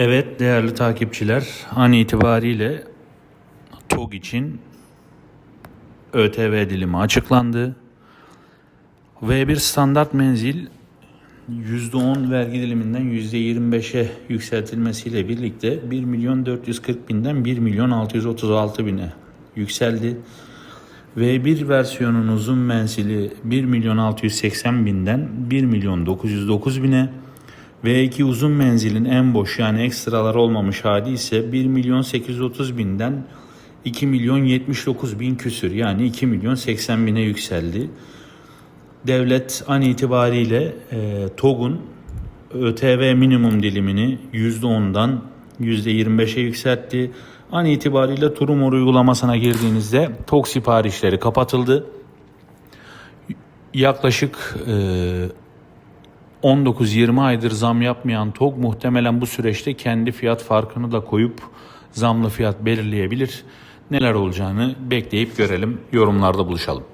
Evet değerli takipçiler an itibariyle TOG için ÖTV dilimi açıklandı. V1 standart menzil %10 vergi diliminden %25'e yükseltilmesiyle birlikte 1 milyon 440 binden 1 milyon 636 bine yükseldi. V1 versiyonun uzun menzili 1 milyon 680 binden 1 milyon 909 bine V2 uzun menzilin en boş yani ekstralar olmamış hali ise 1 milyon 830 binden 2 milyon 79 bin küsür yani 2 milyon 80 bine yükseldi. Devlet an itibariyle e, TOG'un ÖTV minimum dilimini %10'dan %25'e yükseltti. An itibariyle Turumor uygulamasına girdiğinizde TOG siparişleri kapatıldı. Yaklaşık e, 19-20 aydır zam yapmayan TOG muhtemelen bu süreçte kendi fiyat farkını da koyup zamlı fiyat belirleyebilir. Neler olacağını bekleyip görelim. Yorumlarda buluşalım.